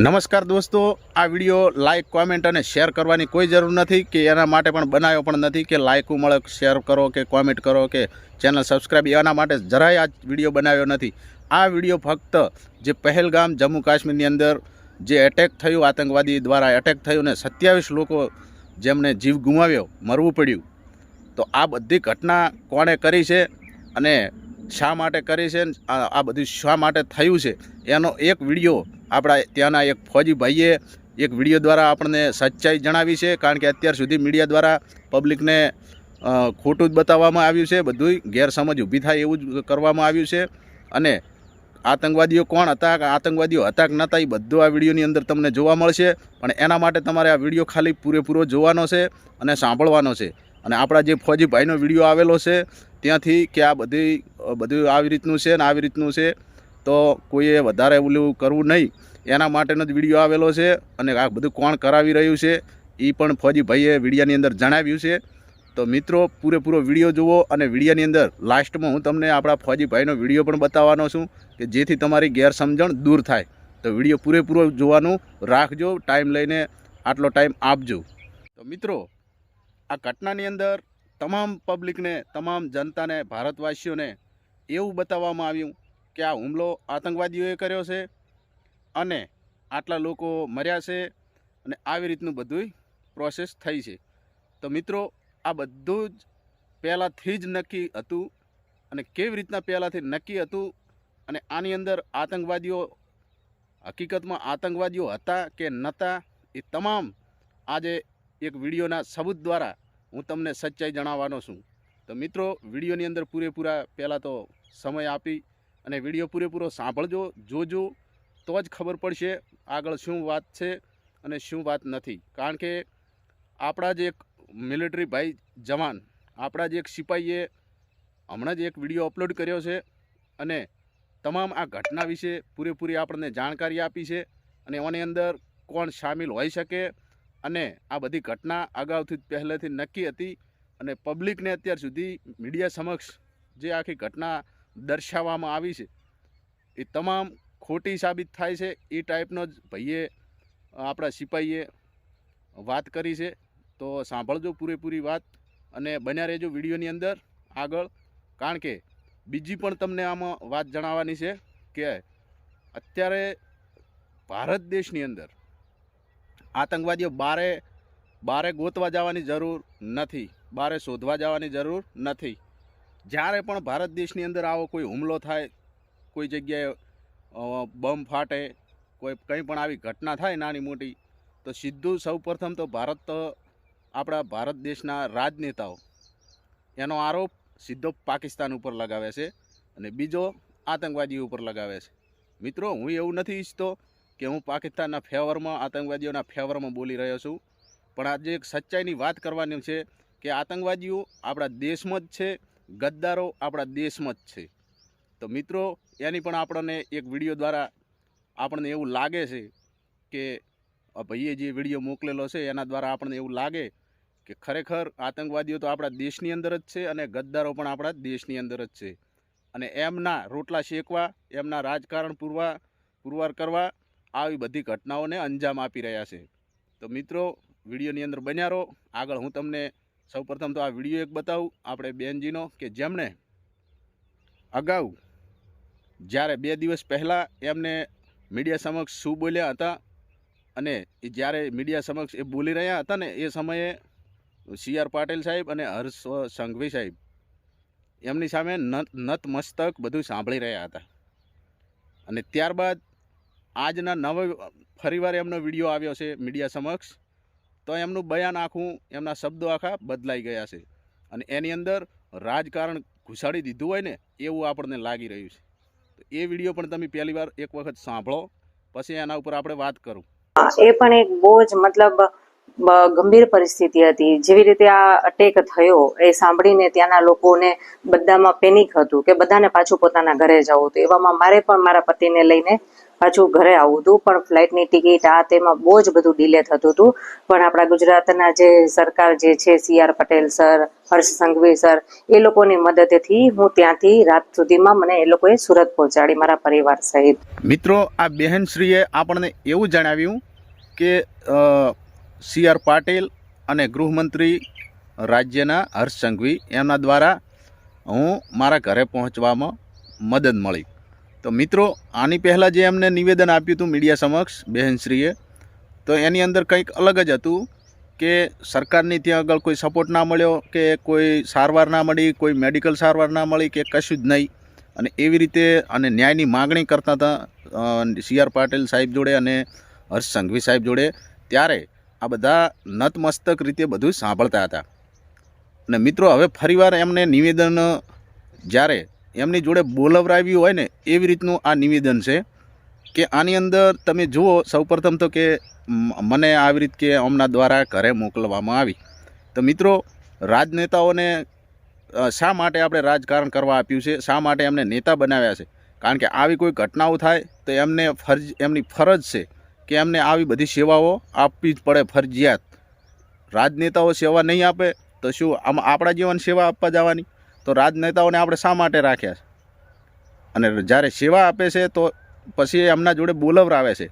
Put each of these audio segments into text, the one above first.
નમસ્કાર દોસ્તો, આ વીડિયો લાઇક કોમેન્ટ અને શેર કરવાની કોઈ જરૂર નથી કે એના માટે પણ બનાવ્યો પણ નથી કે લાઇકો મળે શેર કરો કે કોમેન્ટ કરો કે ચેનલ સબસ્ક્રાઈબ એના માટે જરાય આ વીડિયો બનાવ્યો નથી. આ વીડિયો ફક્ત જે પહેલગામ જમ્મુ કાશ્મીરની અંદર જે એટેક થયું આતંકવાદી દ્વારા એટેક થયું ને સત્યાવીસ લોકો જેમને જીવ ગુમાવ્યો, મરવું પડ્યું. તો આ બધી ઘટના કોણે કરી છે અને શા માટે કરી છે આ બધું શા માટે થયું છે, એનો એક વીડિયો આપણા ત્યાંના એક ફોજીભાઈએ એક વીડિયો દ્વારા આપણને સચ્ચાઈ જણાવી છે, કારણ કે અત્યાર સુધી મીડિયા દ્વારા પબ્લિકને ખોટું જ બતાવવામાં આવ્યું છે, બધુંય ગેરસમજ ઊભી થાય એવું જ કરવામાં આવ્યું છે. અને આતંકવાદીઓ કોણ હતા આતંકવાદીઓ હતા કે નહોતા એ બધું આ વિડીયોની અંદર તમને જોવા મળશે. પણ એના માટે તમારે આ વીડિયો ખાલી પૂરેપૂરો જોવાનો છે અને સાંભળવાનો છે. અને આપણા જે ફૌજી ભાઈનો વીડિયો આવેલો છે ત્યાંથી કે આ બધી બધું આવી રીતનું છે ને આવી રીતનું છે, તો કોઈએ વધારે ઓલું કરવું નહીં. એના માટેનો જ વીડિયો આવેલો છે અને આ બધું કોણ કરાવી રહ્યું છે એ પણ ફોજીભાઈએ વિડીયાની અંદર જણાવ્યું છે. તો મિત્રો, પૂરેપૂરો વીડિયો જુઓ અને વિડીયાની અંદર લાસ્ટમાં હું તમને આપણા ફોજીભાઈનો વીડિયો પણ બતાવવાનો છું કે જેથી તમારી ગેરસમજણ દૂર થાય. તો વીડિયો પૂરેપૂરો જોવાનું રાખજો, ટાઈમ લઈને આટલો ટાઈમ આપજો. તો મિત્રો, આ ઘટનાની અંદર તમામ પબ્લિકને, તમામ જનતાને, ભારતવાસીઓને એવું બતાવવામાં આવ્યું કે આ હુમલો આતંકવાદીઓએ કર્યો છે અને આટલા લોકો મર્યા છે અને આવી રીતનું બધુંય પ્રોસેસ થઈ છે. તો મિત્રો, આ બધું જ પહેલાંથી જ નક્કી હતું અને કેવી રીતના પહેલાંથી નક્કી હતું અને આની અંદર આતંકવાદીઓ, હકીકતમાં આતંકવાદીઓ હતા કે નહોતા, એ તમામ આજે એક વિડીયોના સબૂત દ્વારા હું તમને સચ્ચાઈ જણાવવાનો છું. તો મિત્રો, વિડીયોની અંદર પૂરેપૂરા પહેલાં તો સમય આપી અને વીડિયો પૂરેપૂરો સાંભળજો, જોજો, તો જ ખબર પડશે આગળ શું વાત છે અને શું વાત નથી. કારણ કે આપણા જ એક મિલિટરી ભાઈ જવાન, આપણા જ એક સિપાહીએ હમણાં જ એક વીડિયો અપલોડ કર્યો છે અને તમામ આ ઘટના વિશે પૂરેપૂરી આપણને જાણકારી આપી છે અને એની અંદર કોણ સામેલ હોઈ શકે અને આ બધી ઘટના અગાઉથી પહેલેથી નક્કી હતી અને પબ્લિકને અત્યાર સુધી મીડિયા સમક્ષ જે આખી ઘટના દર્શાવવામાં આવી છે, એ તમામ ખોટી સાબિત થાય છે. એ ટાઈપનો જ ભાઈએ, આપણા સિપાહીએ વાત કરી છે. તો સાંભળજો પૂરેપૂરી વાત અને બન્યા રહેજો વિડીયોની અંદર આગળ, કારણ કે બીજી પણ તમને આમાં વાત જણાવવાની છે કે અત્યારે ભારત દેશની અંદર આતંકવાદીઓ બારે બારે ગોતવા જવાની જરૂર નથી, બારે શોધવા જવાની જરૂર નથી. જ્યારે પણ ભારત દેશની અંદર આવો કોઈ હુમલો થાય, કોઈ જગ્યાએ બમ ફાટે, કોઈ કંઈ પણ આવી ઘટના થાય નાની મોટી, તો સીધું સૌપ્રથમ તો ભારત તો આપણા ભારત દેશના રાજનેતાઓ, એનો આરોપ સીધો પાકિસ્તાન ઉપર લગાવે છે અને બીજો આતંકવાદીઓ ઉપર લગાવે છે. મિત્રો, હું એવું નથી ઈચ્છતો કે હું પાકિસ્તાનના ફેવરમાં, આતંકવાદીઓના ફેવરમાં બોલી રહ્યો છું. પણ આજે એક સચ્ચાઈની વાત કરવાની છે કે આતંકવાદીઓ આપણા દેશમાં જ છે, ગદ્દારો આપણા દેશમાં જ છે. તો મિત્રો, એની પણ આપણને એક વીડિયો દ્વારા આપણને એવું લાગે છે કે ભાઈએ જે વીડિયો મોકલેલો છે, એના દ્વારા આપણને એવું લાગે કે ખરેખર આતંકવાદીઓ તો આપણા દેશની અંદર જ છે અને ગદ્દારો પણ આપણા દેશની અંદર જ છે. અને એમના રોટલા શેકવા, એમના રાજકારણ પૂરવા, પુરવાર કરવા આવી બધી ઘટનાઓને અંજામ આપી રહ્યા છે. તો મિત્રો, વિડીયોની અંદર બન્યા રહો. આગળ હું તમને સૌપ્રથમ તો આ વીડિયો એક બતાવું. આપણે બેનજીનો કે જેમણે અગાઉ જ્યારે બે દિવસ પહેલાં એમને મીડિયા સમક્ષ શું બોલ્યા હતા અને એ જ્યારે મીડિયા સમક્ષ એ બોલી રહ્યા હતા ને, એ સમયે સી આર પાટીલ સાહેબ અને હર્ષ સંઘવી સાહેબ એમની સામે નત, નતમસ્તક બધું સાંભળી રહ્યા હતા. અને ત્યારબાદ આજના નવ ફરીવાર એમનો વીડિયો આવ્યો છે મીડિયા સમક્ષ. તો એમનું બયાન આખું, એમના શબ્દો આખા બદલાઈ ગયા છે. અને એની અંદર રાજકારણ ઘુસાડી દીધું હોય ને, એવું આપણને લાગી રહ્યું છે. તો એ વીડિયો પણ તમે પહેલી વાર એક વખત સાંભળો, પછી એના ઉપર આપણે વાત કરું. એ પણ એક બહુ જ મતલબ ગંભીર પરિસ્થિતિ હતી. જેવી રીતે આ અટેક થયો, એ સાંભળીને ત્યાંના લોકોને બધામાં પેનિક હતું કે બધાને પાછું પોતાના ઘરે જવું હતું. એવામાં મારે પણ મારા પતિને લઈને પાછું ઘરે આવવું હતું, પણ ફ્લાઇટની ટિકિટ આ તેમાં બહુ જ બધું ડિલે થતું હતું. પણ આપણા ગુજરાતના જે સરકાર જે છે C R Patel sir, Harsh Sanghavi sir, એ લોકોની મદદથી હું ત્યાંથી રાત સુધીમાં મને એ લોકોએ સુરત પહોંચાડી મારા પરિવાર સહિત. મિત્રો, આ બહેનશ્રીએ આપણને એવું જણાવ્યું કે સી આર પાટીલ અને ગૃહમંત્રી રાજ્યના હર્ષ સંઘવી એમના દ્વારા હું મારા ઘરે પહોંચવામાં મદદ મળી. તો મિત્રો, આની પહેલાં જે એમને નિવેદન આપ્યું હતું મીડિયા સમક્ષ, બહેનશ્રીએ, તો એની અંદર કંઈક અલગ જ હતું કે સરકારની ત્યાં આગળ કોઈ સપોર્ટ ના મળ્યો કે કોઈ સારવાર ના મળી, કોઈ મેડિકલ સારવાર ના મળી કે કશું જ નહીં. અને એવી રીતે અને ન્યાયની માગણી કરતા હતા સી આર પાટીલ સાહેબ જોડે અને હર્ષ સંઘવી સાહેબ જોડે, ત્યારે આ બધા નતમસ્તક રીતે બધું સાંભળતા હતા. અને મિત્રો, હવે ફરીવાર એમને નિવેદન, જ્યારે એમની જોડે બોલવરાવ્યું હોય ને એવી રીતનું આ નિવેદન છે કે આની અંદર તમે જુઓ, સૌપ્રથમ તો કે મને આવી રીત કે અમના દ્વારા ઘરે મોકલવામાં આવી. તો મિત્રો, રાજનેતાઓને શા માટે આપણે રાજકારણ કરવા આપ્યું છે? શા માટે એમને નેતા બનાવ્યા છે? કારણ કે આવી કોઈ ઘટનાઓ થાય તો એમને ફરજ, એમની ફરજ છે કે એમને આવી બધી સેવાઓ આપવી જ પડે ફરજિયાત. રાજનેતાઓ સેવા નહીં આપે તો શું આમ આપણા જીવન સેવા આપવા જવાની? તો રાજનેતાઓને આપણે શા માટે રાખ્યા છે? અને જ્યારે સેવા આપે છે, તો પછી એમના જોડે બોલવરાવે છે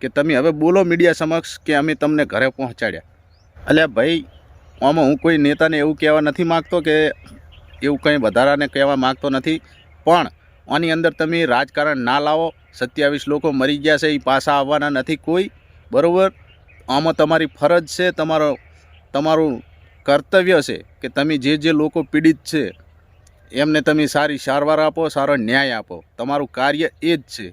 કે તમે હવે બોલો મીડિયા સમક્ષ કે અમે તમને ઘરે પહોંચાડ્યા. અલ્યા ભાઈ, આમાં હું કોઈ નેતાને એવું કહેવા નથી માગતો કે એવું કંઈ વધારાને કહેવા માગતો નથી, પણ આની અંદર તમે રાજકારણ ના લાવો, સત્યાવીસ લોકો મરી ગયા છે એ પાછા આવવાના નથી કોઈ. બરાબર? આમાં તમારી ફરજ છે, તમારો, તમારું કર્તવ્ય છે કે તમે જે જે લોકો પીડિત છે એમને તમે સારી સારવાર આપો, સારો ન્યાય આપો. તમારું કાર્ય એ જ છે.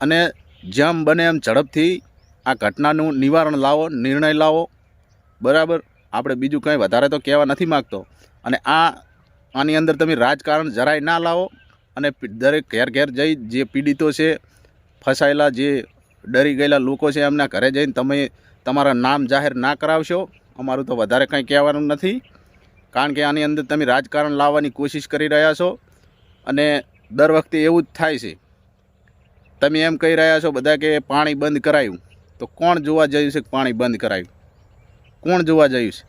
અને જેમ બને એમ ઝડપથી આ ઘટનાનું નિવારણ લાવો, નિર્ણય લાવો. બરાબર? આપણે બીજું કંઈ વધારે તો કહેવા નથી માગતો. અને આ, આની અંદર તમે રાજકારણ જરાય ના લાવો. અને દરેક ઘેર ઘેર જઈ જે પીડિતો છે, ફસાયેલા જે ડરી ગયેલા લોકો છે એમના ઘરે જઈને તમે તમારા નામ જાહેર ના કરાવશો. અમારું તો વધારે કંઈ કહેવાનું નથી. કારણ કે આની અંદર તમે રાજકારણ લાવવાની કોશિશ કરી રહ્યા છો અને દર વખતે એવું જ થાય છે. તમે એમ કહી રહ્યા છો બધા કે પાણી બંધ કરાયું. તો કોણ જોવા જયું છે કે પાણી બંધ કરાયું? કોણ જોવા જયું છે?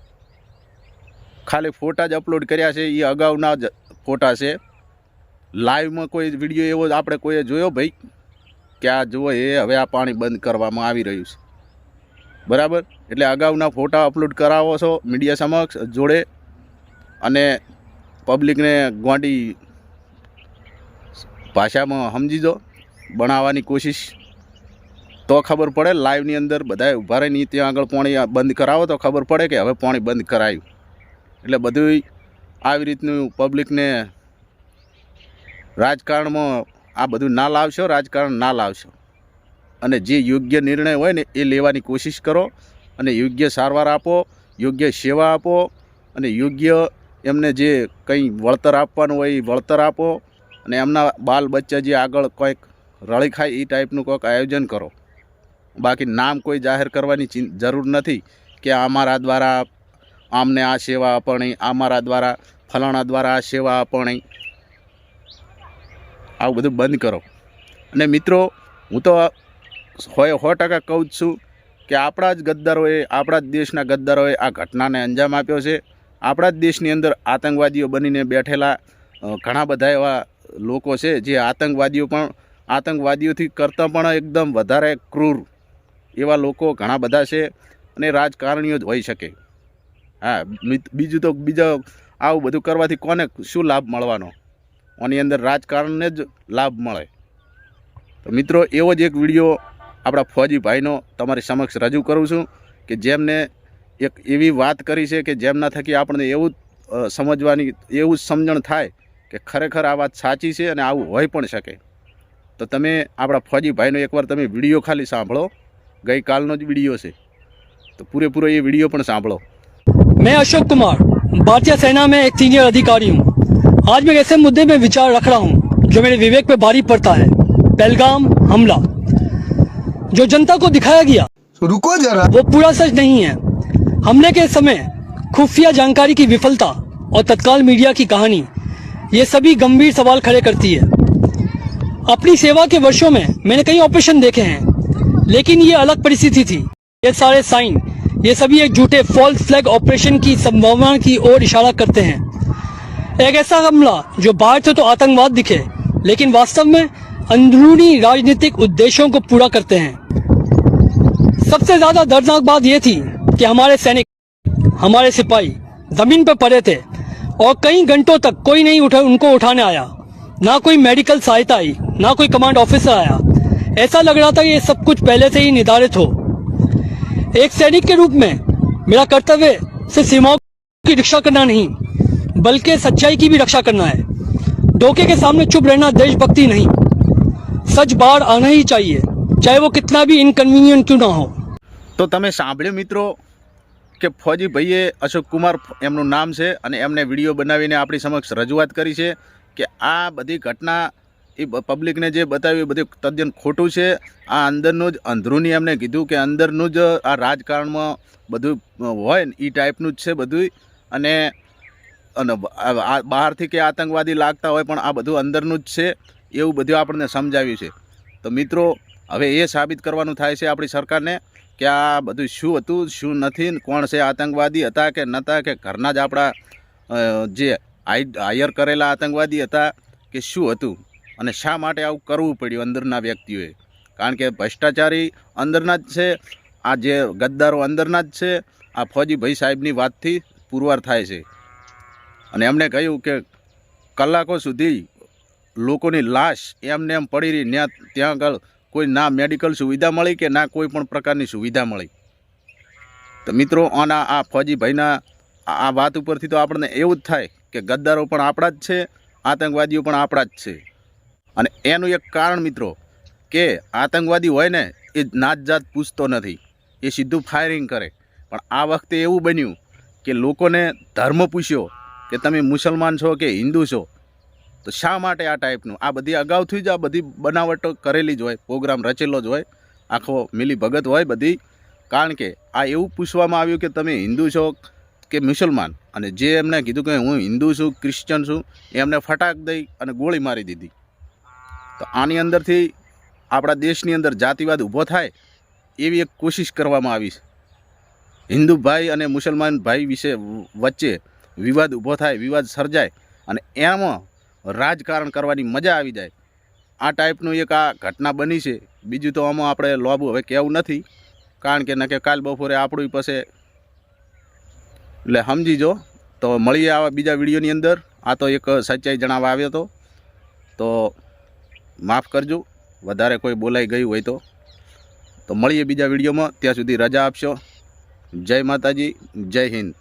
ખાલી ફોટા જ અપલોડ કર્યા છે એ અગાઉના જ ફોટા છે. લાઈવમાં કોઈ વીડિયો એવો આપણે કોઈએ જોયો ભાઈ? કે આ જુઓ એ હવે આ પાણી બંધ કરવામાં આવી રહ્યું છે. બરાબર? એટલે અગાઉના ફોટા અપલોડ કરાવો છો મીડિયા સમક્ષ, જોડે અને પબ્લિકને ગોંડી ભાષામાં સમજી દો બનાવવાની કોશિશ. તો ખબર પડે લાઈવની અંદર બધાએ ઊભા રહીને ત્યાં આગળ પાણી બંધ કરાવો તો ખબર પડે કે હવે પાણી બંધ કરાયું. એટલે બધું આવી રીતનું પબ્લિકને રાજકારણમાં આ બધું ના લાવશો, રાજકારણ ના લાવશો. અને જે યોગ્ય નિર્ણય હોય ને એ લેવાની કોશિશ કરો અને યોગ્ય સારવાર આપો, યોગ્ય સેવા આપો અને યોગ્ય એમને જે કંઈ વળતર આપવાનું હોય એ વળતર આપો અને એમના બાલ બચ્ચા જે આગળ કંઈક રળી ખાય એ ટાઈપનું કોઈક આયોજન કરો. બાકી નામ કોઈ જાહેર કરવાની જરૂર નથી કે અમારા દ્વારા આમને આ સેવા આપણી અમારા દ્વારા, ફલાણા દ્વારા આ સેવા આપણી આવું બધું બંધ કરો. અને મિત્રો, હું તો હોય સો ટકા કહું જ છું કે આપણા જ ગદ્દારોએ, આપણા જ દેશના ગદ્દારોએ આ ઘટનાને અંજામ આપ્યો છે. આપણા જ દેશની અંદર આતંકવાદીઓ બનીને બેઠેલા ઘણા બધા એવા લોકો છે જે આતંકવાદીઓ પણ, આતંકવાદીઓથી કરતાં પણ એકદમ વધારે ક્રૂર એવા લોકો ઘણા બધા છે અને રાજકારણીઓ જ હોઈ શકે. હા બીજું તો બીજા આવું બધું કરવાથી કોને શું લાભ મળવાનો? આની અંદર રાજકારણને જ લાભ મળે. તો મિત્રો, એવો જ એક વીડિયો આપણા ફોજી ભાઈનો તમારી સમક્ષ રજૂ કરું છું કે જેમને એક એવી વાત કરી છે કે જેમના થકી આપણને એવું અ, સમજવાની એવું જ સમજણ થાય કે ખરેખર આ વાત સાચી છે અને આવું હોઈ પણ શકે તો તમે આપણા ફૌજી ભાઈનો એકવાર તમે વિડીયો ખાલી સાંભળો ગઈકાલનો જ વિડીયો છે તો પૂરેપૂરો એ વિડીયો પણ સાંભળો मैं अशोक कुमार भारतीय सेना में एक सीनियर अधिकारी हूँ आज मैं एक ऐसे मुद्दे में विचार रख रहा हूँ जो मेरे विवेक पे भारी पड़ता है पहलगाम हमला जो जनता को दिखाया गया रुको जरा वो पूरा सच नहीं है हमले के समय खुफिया जानकारी की विफलता और तत्काल मीडिया की कहानी, ये सभी गंभीर सवाल खड़े करती है। अपनी सेवा के वर्षों में मैंने कई ऑपरेशन देखे हैं, लेकिन ये अलग परिस्थिति थी। ये सारे साइन, ये सभी एक झूठे फॉल्स फ्लैग ऑपरेशन की संभावना की ओर इशारा करते हैं। एक ऐसा हमला जो बाहर से तो आतंकवाद दिखे, लेकिन वास्तव में अंदरूनी राजनीतिक उद्देश्यों को पूरा करते हैं। सबसे ज़्यादा दर्दनाक बात यह थी कि हमारे सैनिक हमारे सिपाही जमीन पर पड़े थे और कई घंटों तक कोई नहीं उठा उनको उठाने आया ना कोई मेडिकल सहायता आई ना कोई कमांड ऑफिसर आया ऐसा लग रहा था कि ये सब कुछ पहले से ही निर्धारित हो एक सैनिक के रूप में मेरा कर्तव्य सिर्फ सीमाओं की रक्षा करना नहीं बल्कि सच्चाई की भी रक्षा करना है धोखे के सामने चुप रहना देशभक्ति नहीं सच बाहर आना ही चाहिए चाहे वो कितना भी इनकन्वीनियंट क्यों ना हो તો તમે સાંભળ્યું મિત્રો કે ફોજી ભાઈએ અશોક કુમાર એમનું નામ છે અને એમને વીડિયો બનાવીને આપણી સમક્ષ રજૂઆત કરી છે કે આ બધી ઘટના એ પબ્લિકને જે બતાવ્યું એ બધું તદ્દન ખોટું છે. આ અંદરનું જ અંદરૂની એમને કીધું કે અંદરનું જ આ રાજકારણમાં બધું હોય ને એ ટાઈપનું જ છે બધું અને બહારથી કે આતંકવાદી લાગતા હોય પણ આ બધું અંદરનું જ છે. એવું બધું આપણને સમજાવ્યું છે. તો મિત્રો, હવે એ સાબિત કરવાનું થાય છે આપણી સરકારને. કે આ બધું શું હતું, શું નથી, કોણ છે આતંકવાદી હતા કે નહોતા કે ઘરના જ આપણા જે હાયર કરેલા આતંકવાદી હતા કે શું હતું અને શા માટે આવું કરવું પડ્યું અંદરના વ્યક્તિઓએ? કારણ કે ભ્રષ્ટાચારી અંદરના જ છે, આ જે ગદ્દારો અંદરના જ છે, આ ફૌજી ભાઈ સાહેબની વાતથી પુરવાર થાય છે. અને એમણે કહ્યું કે કલાકો સુધી લોકોની લાશ એમને એમ પડી રહી ત્યાં ત્યાં આગળ કોઈ ના મેડિકલ સુવિધા મળી કે ના કોઈ પણ પ્રકારની સુવિધા મળી? તો મિત્રો, આના આ ફૌજીભાઈના આ વાત ઉપરથી તો આપણને એવું જ થાય કે ગદ્દારો પણ આપણા જ છે, આતંકવાદીઓ પણ આપણા જ છે. અને એનું એક કારણ મિત્રો કે આતંકવાદી હોય ને, એ નાત જાત પૂછતો નથી. એ સીધું ફાયરિંગ કરે. પણ આ વખતે એવું બન્યું કે લોકોને ધર્મ પૂછ્યો કે તમે મુસલમાન છો કે હિન્દુ છો? તો શા માટે આ ટાઈપનું આ બધી અગાઉથી જ આ બધી બનાવટો કરેલી જ હોય, પ્રોગ્રામ રચેલો જ હોય, આખો મિલી ભગત હોય બધી. કારણ કે આ એવું પૂછવામાં આવ્યું કે તમે હિન્દુ છો કે મુસલમાન? અને જે એમને કીધું કે હું હિન્દુ છું, ક્રિશ્ચન છું એમને ફટાક દઈ અને ગોળી મારી દીધી. તો આની અંદરથી આપણા દેશની અંદર જાતિવાદ ઊભો થાય એવી એક કોશિશ કરવામાં આવી છે. હિન્દુ ભાઈ અને મુસલમાન ભાઈ વિશે વચ્ચે વિવાદ ઊભો થાય, વિવાદ સર્જાય અને એમાં રાજકારણ કરવાની મજા આવી જાય. આ ટાઈપનું એક આ ઘટના બની છે. બીજું તો આમાં આપણે લોબુ હવે કહેવું નથી. કારણ કે નકે કાલ બપોરે આપણું પાસે એટલે સમજી જો તો મળીએ આવા બીજા વિડીયોની અંદર. આ તો એક સચ્ચાઈ જણાવવા આવ્યો હતો. તો માફ કરજો. વધારે કોઈ બોલાઈ ગયું હોય તો. તો મળીએ બીજા વિડીયોમાં. ત્યાં સુધી રજા આપશો. જય માતાજી. જય હિન્દ.